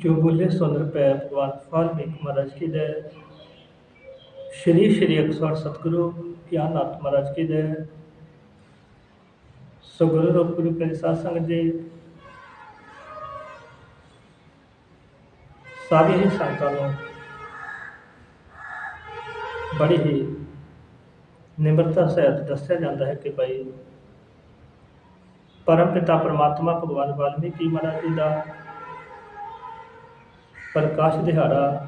ਜੋ ਬੋਲੇ ਸੁਨ ਰੁਪਏ ਭਗਵਾਨ ਵਾਲਮੀਕ ਮਹਾਰਾਜ ਕੀ ਜੈ। ਸ਼੍ਰੀ ਸ਼੍ਰੀ ਅਕਸਰ ਸਤਿਗੁਰੂ ਗਿਆਨਨਾਥ ਮਹਾਰਾਜ ਕੀ ਜੈ। ਸੋ ਗੁਰੂ ਰੂਪ ਗੁਰੂ ਪਿਆਰੇ ਸਾਧ ਸੰਗਤ ਜੀ। ਸਾਰੀ ਹੀ ਸੰਗਤਾਂ ਨੂੰ ਬੜੀ ਹੀ ਨਿਮਰਤਾ ਸਹਿਤ ਦੱਸਿਆ ਜਾਂਦਾ ਹੈ ਕਿ ਭਾਈ ਪਰਮ ਪਿਤਾ ਪਰਮਾਤਮਾ ਭਗਵਾਨ ਵਾਲਮੀਕੀ ਮਹਾਰਾਜ ਜੀ ਦਾ ਪ੍ਰਕਾਸ਼ ਦਿਹਾੜਾ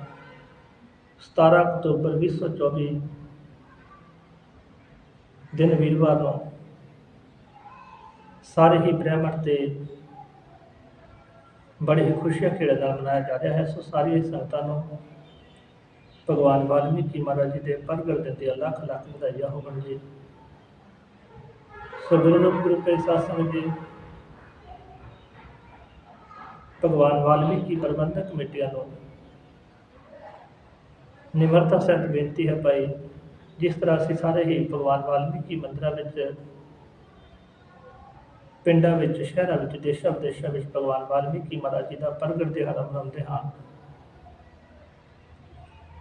17 ਅਕਤੂਬਰ 2024 ਦਿਨ ਵੀਰਵਾਰ ਨੂੰ ਸਾਰੇ ਹੀ ਬ੍ਰਹਿਮਣ ਤੇ ਬੜੇ ਹੀ ਖੁਸ਼ੀਆਂ ਖੇੜੇ ਨਾਲ ਮਨਾਇਆ ਜਾ ਰਿਹਾ ਹੈ। ਸੋ ਸਾਰੀ ਸੰਗਤਾਂ ਨੂੰ ਭਗਵਾਨ ਵਾਲਮੀਕੀ ਮਹਾਰਾਜ ਜੀ ਦੇ ਪ੍ਰਗਟ ਦਿਨ ਦੀਆਂ ਲੱਖ ਲੱਖ ਵਧਾਈਆਂ ਹੋਣ ਜੀ। ਸੋ ਗੁਰੂ ਰੂਪ ਗੁਰੂ ਕੇ ਸਾਧ ਸੰਗਤ ਜੀ ਭਗਵਾਨ ਵਾਲਮੀਕੀ ਪ੍ਰਬੰਧਕ ਕਮੇਟੀਆਂ ਨੂੰ ਨਿਮਰਤਾ ਸਹਿਤ ਬੇਨਤੀ ਹੈ ਭਾਈ, ਜਿਸ ਤਰ੍ਹਾਂ ਅਸੀਂ ਸਾਰੇ ਹੀ ਭਗਵਾਨ ਵਾਲਮੀਕੀ ਮੰਦਰਾਂ ਵਿੱਚ, ਪਿੰਡਾਂ ਵਿੱਚ, ਸ਼ਹਿਰਾਂ ਵਿੱਚ, ਦੇਸ਼ਾਂ ਵਿਦੇਸ਼ਾਂ ਵਿੱਚ ਭਗਵਾਨ ਵਾਲਮੀਕੀ ਮਹਾਰਾਜ ਜੀ ਦਾ ਪ੍ਰਗਟ ਦਿਹਾੜਾ ਮਨਾਉਂਦੇ ਹਾਂ।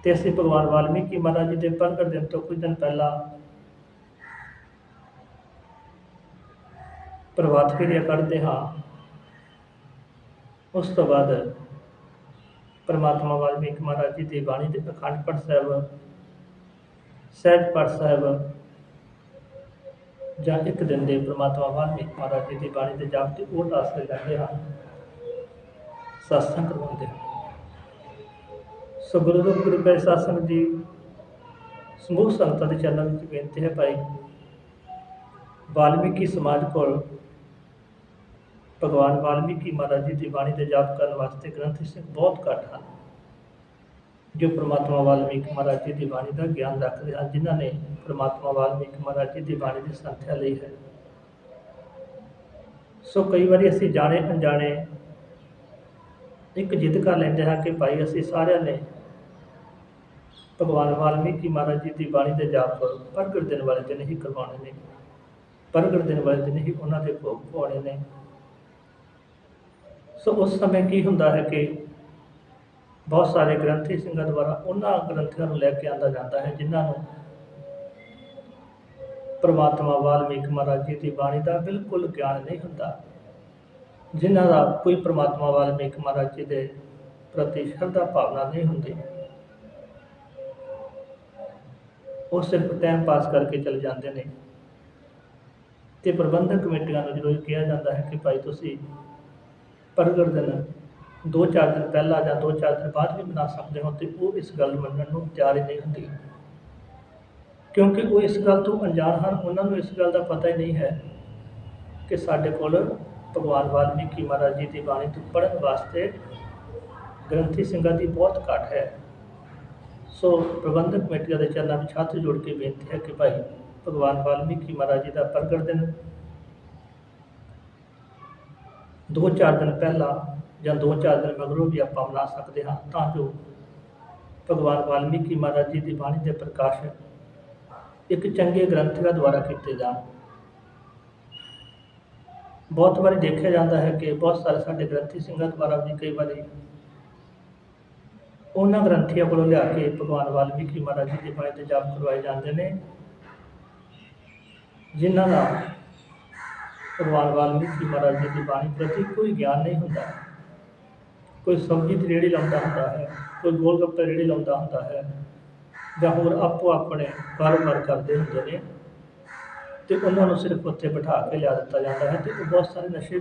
ਤੇ ਅਸੀਂ ਭਗਵਾਨ ਵਾਲਮੀਕੀ ਮਹਾਰਾਜ ਜੀ ਦੇ ਪ੍ਰਗਟ ਦਿਨ ਤੋਂ ਕੁਝ ਦਿਨ ਪਹਿਲਾਂ ਪ੍ਰਭਾਤ ਫੇਰੀਆਂ ਕੱਢਦੇ ਹਾਂ। ਉਸ ਤੋਂ ਬਾਅਦ ਪਰਮਾਤਮਾ ਵਾਲਮੀਕ ਮਹਾਰਾਜ ਜੀ ਦੀ ਬਾਣੀ ਦੇ ਅਖੰਡ ਪਾਠ ਸਾਹਿਬ, ਸਹਿਜ ਪਾਠ ਸਾਹਿਬ ਜਾਂ ਇੱਕ ਦਿਨ ਦੇ ਪਰਮਾਤਮਾ ਵਾਲਮੀਕ ਮਹਾਰਾਜ ਜੀ ਦੀ ਬਾਣੀ ਦੇ ਜਾਪ ਤੇ ਉਹ ਆਸਰੇ ਲੈਂਦੇ ਹਾਂ ਸਤਸੰਗ ਕਰਵਾਉਂਦੇ ਹਨ। ਸੋ ਗੁਰੂ ਰੂਪ ਗੁਰੂ ਪਿਆਰੇ ਸਾਧ ਜੀ ਸਮੂਹ ਸੰਗਤਾਂ ਦੇ ਚਰਨਾਂ ਵਿੱਚ ਬੇਨਤੀ ਹੈ ਭਾਈ, ਵਾਲਮੀਕੀ ਸਮਾਜ ਕੋਲ ਭਗਵਾਨ ਵਾਲਮੀਕੀ ਮਹਾਰਾਜ ਜੀ ਦੀ ਬਾਣੀ ਦੇ ਜਾਪ ਕਰਨ ਵਾਸਤੇ ਗ੍ਰੰਥ ਸਿੰਘ ਬਹੁਤ ਘੱਟ ਹਨ, ਜੋ ਪ੍ਰਮਾਤਮਾ ਵਾਲਮੀਕ ਮਹਾਰਾਜ ਜੀ ਦੀ ਬਾਣੀ ਦਾ ਗਿਆਨ ਰੱਖਦੇ ਹਨ, ਜਿਨ੍ਹਾਂ ਨੇ ਪ੍ਰਮਾਤਮਾ ਵਾਲਮੀਕ ਮਹਾਰਾਜ ਜੀ ਦੀ ਬਾਣੀ ਦੀ ਸੰਥਿਆ ਲਈ ਹੈ। ਸੋ ਕਈ ਵਾਰੀ ਅਸੀਂ ਜਾਣੇ ਅਣਜਾਣੇ ਇੱਕ ਜਿੱਦ ਕਰ ਲੈਂਦੇ ਹਾਂ ਕਿ ਭਾਈ ਅਸੀਂ ਸਾਰਿਆਂ ਨੇ ਭਗਵਾਨ ਵਾਲਮੀਕੀ ਮਹਾਰਾਜ ਜੀ ਦੀ ਬਾਣੀ ਦੇ ਜਾਪ ਪ੍ਰਗਟ ਦਿਨ ਵਾਲੇ ਦਿਨ ਹੀ ਕਰਵਾਉਣੇ ਨੇ, ਪ੍ਰਗਟ ਦਿਨ ਵਾਲੇ ਦਿਨ ਹੀ ਉਹਨਾਂ ਦੇ ਭੋਗ ਪਾਉਣੇ ਨੇ। ਸੋ ਉਸ ਸਮੇਂ ਕੀ ਹੁੰਦਾ ਹੈ ਕਿ ਬਹੁਤ ਸਾਰੇ ਗ੍ਰੰਥੀ ਸਿੰਘਾਂ ਦੁਆਰਾ ਉਹਨਾਂ ਗ੍ਰੰਥੀਆਂ ਨੂੰ ਲੈ ਕੇ ਆਂਦਾ ਜਾਂਦਾ ਹੈ, ਜਿਨ੍ਹਾਂ ਨੂੰ ਪ੍ਰਮਾਤਮਾ ਵਾਲਮੀਕ ਮਹਾਰਾਜ ਜੀ ਦੀ ਬਾਣੀ ਦਾ ਬਿਲਕੁਲ ਗਿਆਨ ਨਹੀਂ ਹੁੰਦਾ, ਜਿਨ੍ਹਾਂ ਦਾ ਕੋਈ ਪ੍ਰਮਾਤਮਾ ਵਾਲਮੀਕ ਮਹਾਰਾਜ ਜੀ ਦੇ ਪ੍ਰਤੀ ਸ਼ਰਧਾ ਭਾਵਨਾ ਨਹੀਂ ਹੁੰਦੀ। ਉਹ ਸਿਰਫ ਟਾਈਮ ਪਾਸ ਕਰਕੇ ਚਲੇ ਜਾਂਦੇ ਨੇ। ਤੇ ਪ੍ਰਬੰਧਕ ਕਮੇਟੀਆਂ ਨੂੰ ਜਦੋਂ ਕਿਹਾ ਜਾਂਦਾ ਹੈ ਕਿ ਭਾਈ ਤੁਸੀਂ ਪ੍ਰਗਟ ਦਿਨ ਦੋ ਚਾਰ ਦਿਨ ਪਹਿਲਾਂ ਜਾਂ ਦੋ ਚਾਰ ਦਿਨ ਬਾਅਦ ਵੀ ਮਨਾ ਸਕਦੇ ਹੋ ਤੇ ਉਹ ਇਸ ਗੱਲ ਮੰਨਣ ਨੂੰ ਤਿਆਰ ਹੀ ਨਹੀਂ ਹੁੰਦੀ। ਕਿਉਂਕਿ ਉਹ ਇਸ ਗੱਲ ਤੋਂ ਅਣਜਾਣ ਹਨ, ਉਹਨਾਂ ਨੂੰ ਇਸ ਗੱਲ ਦਾ ਪਤਾ ਹੀ ਨਹੀਂ ਹੈ ਕਿ ਸਾਡੇ ਕੋਲ ਭਗਵਾਨ ਵਾਲਮੀਕੀ ਮਹਾਰਾਜ ਜੀ ਦੀ ਬਾਣੀ ਤੋਂ ਪੜ੍ਹਨ ਵਾਸਤੇ ਗ੍ਰੰਥੀ ਸਿੰਘਾਂ ਦੀ ਬਹੁਤ ਘੱਟ ਹੈ। ਸੋ ਪ੍ਰਬੰਧਕ ਕਮੇਟੀਆਂ ਦੇ ਚਰਨਾਂ ਵਿੱਚ ਹੱਥ ਜੋੜ ਕੇ ਬੇਨਤੀ ਹੈ ਕਿ ਭਾਈ ਭਗਵਾਨ ਵਾਲਮੀਕੀ ਮਹਾਰਾਜ ਜੀ ਦਾ ਪ੍ਰਗਟ ਦਿਨ ਦੋ ਚਾਰ ਦਿਨ ਪਹਿਲਾਂ ਜਾਂ ਦੋ ਚਾਰ ਦਿਨ ਮਗਰੋਂ ਵੀ ਆਪਾਂ ਮਨਾ ਸਕਦੇ ਹਾਂ, ਤਾਂ ਜੋ ਭਗਵਾਨ ਵਾਲਮੀਕੀ ਮਹਾਰਾਜ ਜੀ ਦੀ ਬਾਣੀ ਦੇ ਪ੍ਰਕਾਸ਼ ਇੱਕ ਚੰਗੇ ਗ੍ਰੰਥੀਆਂ ਦੁਆਰਾ ਕੀਤੇ ਜਾਣ। ਬਹੁਤ ਵਾਰੀ ਦੇਖਿਆ ਜਾਂਦਾ ਹੈ ਕਿ ਬਹੁਤ ਸਾਰੇ ਸਾਡੇ ਗ੍ਰੰਥੀ ਸਿੰਘਾਂ ਦੁਆਰਾ ਵੀ ਕਈ ਵਾਰੀ ਉਹਨਾਂ ਗ੍ਰੰਥੀਆਂ ਕੋਲੋਂ ਲਿਆ ਕੇ ਭਗਵਾਨ ਵਾਲਮੀਕੀ ਮਹਾਰਾਜ ਜੀ ਦੀ ਬਾਣੀ 'ਤੇ ਜਾਪ ਕਰਵਾਏ ਜਾਂਦੇ ਨੇ, ਜਿਨ੍ਹਾਂ ਦਾ ਭਗਵਾਨ ਵਾਲਮੀਕੀ ਮਹਾਰਾਜ ਜੀ ਦੀ ਬਾਣੀ ਪ੍ਰਤੀ ਕੋਈ ਗਿਆਨ ਨਹੀਂ ਹੁੰਦਾ। ਕੋਈ ਸਬਜ਼ੀ ਦੀ ਰੇੜੀ ਲਾਉਂਦਾ ਹੁੰਦਾ ਹੈ, ਕੋਈ ਗੋਲ ਗੱਪੇ ਰੇੜੀ ਲਾਉਂਦਾ ਹੁੰਦਾ ਹੈ ਜਾਂ ਹੋਰ ਆਪੋ ਆਪਣੇ ਕਾਰੋਬਾਰ ਕਰਦੇ ਹੁੰਦੇ ਨੇ ਤੇ ਉਹਨਾਂ ਨੂੰ ਸਿਰਫ ਉੱਥੇ ਬਿਠਾ ਕੇ ਲਿਆ ਦਿੱਤਾ ਜਾਂਦਾ ਹੈ ਤੇ ਉਹ ਬਹੁਤ ਸਾਰੇ ਨਸ਼ੇ